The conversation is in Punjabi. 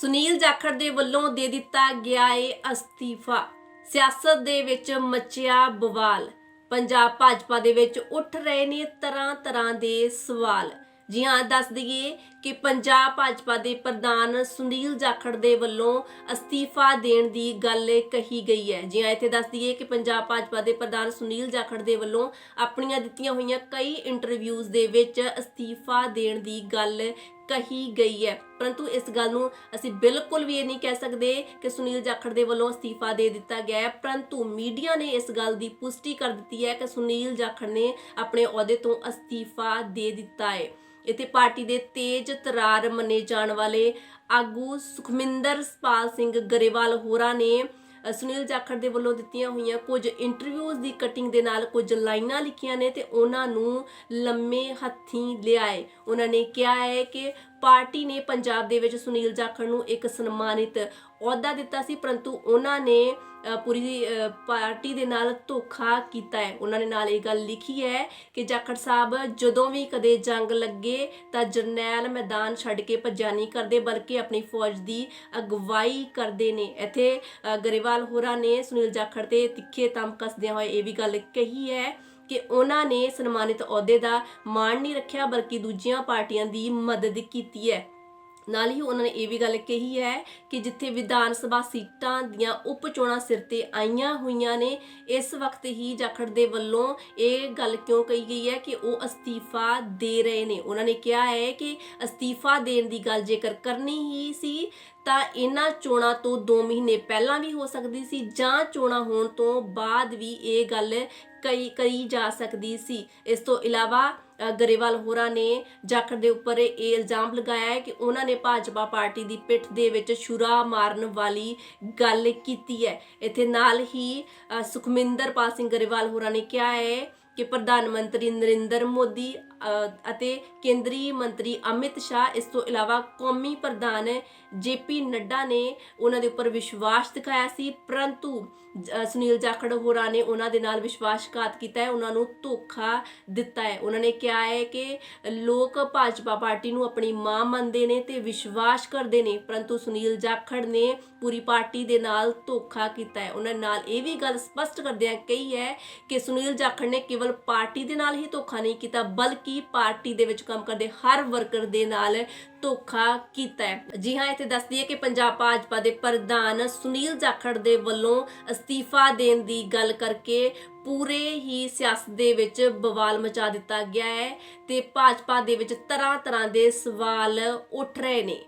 ਸੁਨੀਲ ਜਾਖੜ ਦੇ ਵੱਲੋਂ ਦੇ ਦਿੱਤਾ ਗਿਆ ਏ ਅਸਤੀਫਾ। ਸਿਆਸਤ ਦੇ ਵਿੱਚ ਮਚਿਆ ਬਵਾਲ। ਪੰਜਾਬ ਭਾਜਪਾ ਦੇ ਵਿੱਚ ਉੱਠ ਰਹੇ ਨੇ ਤਰ੍ਹਾਂ ਤਰ੍ਹਾਂ ਦੇ ਸਵਾਲ। ਜੀ ਹਾਂ, ਦੱਸ ਦਈਏ ਕਿ ਪੰਜਾਬ ਭਾਜਪਾ ਦੇ ਪ੍ਰਧਾਨ ਸੁਨੀਲ ਜਾਖੜ ਦੇ ਵੱਲੋਂ ਅਸਤੀਫਾ ਦੇਣ ਦੀ ਗੱਲ ਕਹੀ ਗਈ ਹੈ। ਜੀ ਇੱਥੇ ਦੱਸ ਦਈਏ ਕਿ ਪੰਜਾਬ ਭਾਜਪਾ ਦੇ ਪ੍ਰਧਾਨ ਸੁਨੀਲ ਜਾਖੜ ਦੇ ਵੱਲੋਂ ਆਪਣੀਆਂ ਦਿੱਤੀਆਂ ਹੋਈਆਂ ਕਈ ਇੰਟਰਵਿਊਜ਼ ਦੇ ਵਿੱਚ ਅਸਤੀਫਾ ਦੇਣ ਦੀ ਗੱਲ ਕਹੀ ਗਈ ਹੈ। ਪਰੰਤੂ ਇਸ ਗੱਲ ਨੂੰ ਅਸੀਂ ਬਿਲਕੁਲ ਵੀ ਇਹ ਨਹੀਂ ਕਹਿ ਸਕਦੇ ਕਿ ਸੁਨੀਲ ਜਾਖੜ ਦੇ ਵੱਲੋਂ ਅਸਤੀਫਾ ਦੇ ਦਿੱਤਾ ਗਿਆ ਹੈ। ਪਰੰਤੂ ਮੀਡੀਆ ਨੇ ਇਸ ਗੱਲ ਦੀ ਪੁਸ਼ਟੀ ਕਰ ਦਿੱਤੀ ਹੈ ਕਿ ਸੁਨੀਲ ਜਾਖੜ ਨੇ ਆਪਣੇ ਅਹੁਦੇ ਤੋਂ ਅਸਤੀਫਾ ਦੇ ਦਿੱਤਾ ਹੈ। ਇੱਥੇ ਪਾਰਟੀ ਦੇ ਤੇਜ ਤਰਾਰ ਮੰਨੇ ਜਾਣ ਵਾਲੇ ਆਗੂ ਸੁਖਮਿੰਦਰ ਸਪਾਲ ਸਿੰਘ ਗਰੇਵਾਲ ਹੋਰਾਂ ਨੇ ਸੁਨੀਲ ਜਾਖੜ ਦੇ ਵੱਲੋਂ ਦਿੱਤੀਆਂ ਹੋਈਆਂ ਕੁਝ ਇੰਟਰਵਿਊਜ਼ ਦੀ ਕਟਿੰਗ ਦੇ ਨਾਲ ਕੁਝ ਲਾਈਨਾਂ ਲਿਖੀਆਂ ਨੇ ਤੇ ਉਹਨਾਂ ਨੂੰ ਲੰਮੇ ਹੱਥੀਂ ਲਿਆਏ। ਉਹਨਾਂ ਨੇ ਕਿਹਾ ਹੈ ਕਿ ਪਾਰਟੀ ਨੇ ਪੰਜਾਬ ਦੇ ਵਿੱਚ ਸੁਨੀਲ ਜਾਖੜ ਨੂੰ ਇੱਕ ਸਨਮਾਨਿਤ ਅਹੁਦਾ ਦਿੱਤਾ ਸੀ, ਪਰੰਤੂ ਉਹਨਾਂ ਨੇ ਪੂਰੀ ਪਾਰਟੀ ਦੇ ਨਾਲ ਧੋਖਾ ਕੀਤਾ ਹੈ। ਉਹਨਾਂ ਨੇ ਨਾਲ ਇਹ ਗੱਲ ਲਿਖੀ ਹੈ ਕਿ ਜਾਖੜ ਸਾਹਿਬ, ਜਦੋਂ ਵੀ ਕਦੇ ਜੰਗ ਲੱਗੇ ਤਾਂ ਜਰਨੈਲ ਮੈਦਾਨ ਛੱਡ ਕੇ ਭੱਜਿਆ ਨਹੀਂ ਕਰਦੇ, ਬਲਕਿ ਆਪਣੀ ਫੌਜ ਦੀ ਅਗਵਾਈ ਕਰਦੇ ਨੇ। ਇੱਥੇ ਗਰੇਵਾਲ ਹੋਰਾਂ ਨੇ ਸੁਨੀਲ ਜਾਖੜ ਤੇ ਤਿੱਖੇ ਤੰਮ ਕੱਸਦਿਆਂ ਹੋਏ ਇਹ ਵੀ ਗੱਲ ਕਹੀ ਹੈ ਕਿ ਉਹਨਾਂ ਨੇ ਸਨਮਾਨਿਤ ਅਹੁਦੇ ਦਾ ਮਾਣ ਨਹੀਂ ਰੱਖਿਆ, ਬਲਕਿ ਦੂਜੀਆਂ ਪਾਰਟੀਆਂ ਦੀ ਮਦਦ ਕੀਤੀ ਹੈ। ਨਾਲ ਹੀ ਉਹਨਾਂ ਨੇ ਇਹ ਵੀ ਗੱਲ ਕਹੀ ਹੈ ਕਿ ਜਿੱਥੇ ਵਿਧਾਨ ਸਭਾ ਸੀਟਾਂ ਦੀਆਂ ਉਪ ਚੋਣਾਂ ਸਿਰ ਤੇ ਆਈਆਂ ਹੋਈਆਂ ਨੇ, ਇਸ ਵਕਤ ਹੀ ਜਾਖੜ ਦੇ ਵੱਲੋਂ ਇਹ ਗੱਲ ਕਿਉਂ ਕਹੀ ਗਈ ਹੈ ਕਿ ਉਹ ਅਸਤੀਫਾ ਦੇ ਰਹੇ ਨੇ? ਉਹਨਾਂ ਨੇ ਕਿਹਾ ਹੈ ਕਿ ਅਸਤੀਫਾ ਦੇਣ ਦੀ ਗੱਲ ਜੇਕਰ ਕਰਨੀ ਹੀ ਸੀ, ਤਾਂ ਇਹਨਾਂ ਚੋਣਾਂ ਤੋਂ 2 ਮਹੀਨੇ ਪਹਿਲਾਂ ਵੀ ਹੋ ਸਕਦੀ ਸੀ ਜਾਂ ਚੋਣਾਂ ਹੋਣ ਤੋਂ ਬਾਅਦ ਵੀ ਇਹ ਗੱਲ ਕਈ ਕਰੀ ਜਾ ਸਕਦੀ ਸੀ। ਇਸ ਤੋਂ ਇਲਾਵਾ ਗਰੇਵਾਲ ਹੋਰਾਂ ਨੇ ਜਾਖੜ ਦੇ ਉੱਪਰ ਇਹ ਇਲਜ਼ਾਮ ਲਗਾਇਆ ਹੈ ਕਿ ਉਹਨਾਂ ਨੇ ਭਾਜਪਾ ਪਾਰਟੀ ਦੀ ਪਿੱਠ ਦੇ ਵਿੱਚ ਛੁਰਾ ਮਾਰਨ ਵਾਲੀ ਗੱਲ ਕੀਤੀ ਹੈ। ਇੱਥੇ ਨਾਲ ਹੀ ਅ, ਸੁਖਮਿੰਦਰ ਪਾਲ ਸਿੰਘ ਗਰੇਵਾਲ ਹੋਰਾਂ ਨੇ ਕਿਹਾ ਹੈ ਕਿ ਪ੍ਰਧਾਨ ਮੰਤਰੀ ਨਰਿੰਦਰ ਮੋਦੀ ਅਤੇ ਕੇਂਦਰੀ ਮੰਤਰੀ ਅਮਿਤ ਸ਼ਾਹ, ਇਸ ਤੋਂ ਇਲਾਵਾ ਕੌਮੀ ਪ੍ਰਧਾਨ ਜੇਪੀ ਨੱਡਾ ਨੇ ਉਹਨਾਂ ਦੇ ਉੱਪਰ ਵਿਸ਼ਵਾਸ ਦਿਖਾਇਆ ਸੀ। ਪਰੰਤੂ ਸੁਨੀਲ ਜਾਖੜ ਹੋਰਾਂ ਨੇ ਉਹਨਾਂ ਦੇ ਨਾਲ ਵਿਸ਼ਵਾਸਘਾਤ ਕੀਤਾ ਹੈ, ਉਹਨਾਂ ਨੂੰ ਧੋਖਾ ਦਿੱਤਾ ਹੈ। ਉਹਨਾਂ ਨੇ ਕਿਹਾ ਹੈ ਕਿ ਲੋਕ ਭਾਜਪਾ ਪਾਰਟੀ ਨੂੰ ਆਪਣੀ ਮਾਂ ਮੰਨਦੇ ਨੇ ਤੇ ਵਿਸ਼ਵਾਸ ਕਰਦੇ ਨੇ, ਪਰੰਤੂ ਸੁਨੀਲ ਜਾਖੜ ਨੇ ਪੂਰੀ ਪਾਰਟੀ ਦੇ ਨਾਲ ਧੋਖਾ ਕੀਤਾ ਹੈ। ਉਹਨਾਂ ਨਾਲ ਇਹ ਵੀ ਗੱਲ ਸਪਸ਼ਟ ਕਰਦਿਆਂ ਕਹੀ ਹੈ ਕਿ ਸੁਨੀਲ ਜਾਖੜ ਨੇ ਕੇਵਲ ਪਾਰਟੀ ਦੇ ਨਾਲ ਹੀ ਧੋਖਾ ਨਹੀਂ ਕੀਤਾ, ਬਲਕਿ ਪਾਰਟੀ ਦੇ ਵਿੱਚ ਕੰਮ ਕਰਦੇ, ਹਰ ਵਰਕਰ ਦੇ ਨਾਲ ਧੋਖਾ ਕੀਤਾ ਹੈ। ਜੀ ਹਾਂ, ਇੱਥੇ ਦੱਸ ਦਈਏ ਕਿ ਪੰਜਾਬ ਭਾਜਪਾ ਦੇ ਪ੍ਰਧਾਨ ਸੁਨੀਲ ਜਾਖੜ ਦੇ ਵੱਲੋਂ ਅਸਤੀਫਾ ਦੇਣ ਦੀ ਗੱਲ ਕਰਕੇ ਪੂਰੇ ਹੀ ਸਿਆਸਤ ਦੇ ਵਿੱਚ ਬਵਾਲ ਮਚਾ ਦਿੱਤਾ ਗਿਆ ਹੈ ਤੇ ਭਾਜਪਾ ਦੇ ਵਿੱਚ ਤਰ੍ਹਾਂ ਤਰ੍ਹਾਂ ਦੇ ਸਵਾਲ ਉੱਠ ਰਹੇ ਨੇ।